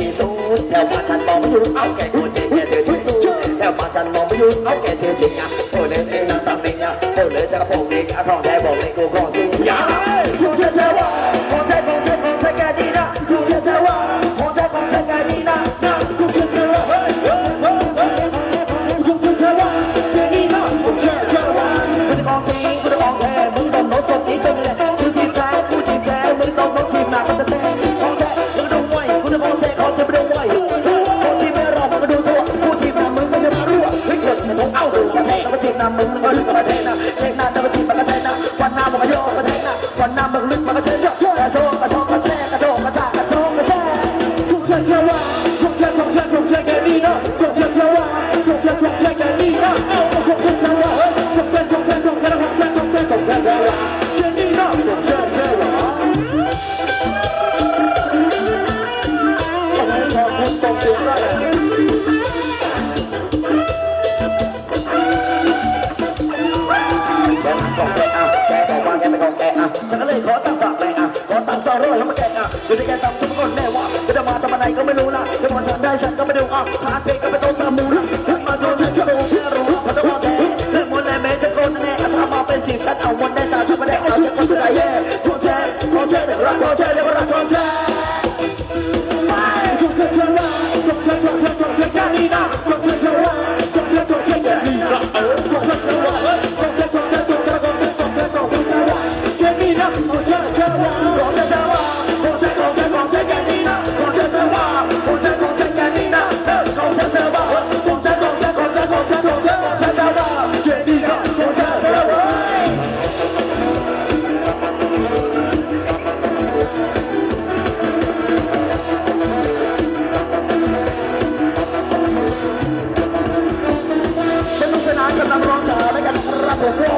ที่สุดแล้วมาฉันมองไม่หยุดเอาแก่คนเด็กแก่เธอที่สุดแล้วมาฉันมองไม่หยุดเอาแก่เธอจริงอะเธอเลยเองนั่งตามเองอะเธอเลยจะกระโปรงเองอะทองแท้บอกเลยกูของจริ মানুষ পাওয়া না। อยู่ในแกนต่ำฉันก็แน่ว่าจะได้มาทำอะไรก็ไม่รู้ละจะมาฉันได้ฉันก็ไม่ดูอะขาดเพก็ไม่ต้องสามูนะฉันมาโดนฉันจะรู้แค่รู้พันธะว่าแทนเรื่องมนต์แน่แม้จะโกนแน่อาสามารถเป็นทีมฉันเอามนต์แน่ตาฉันไมาได้เอาฉันก็จะได้แย่ That's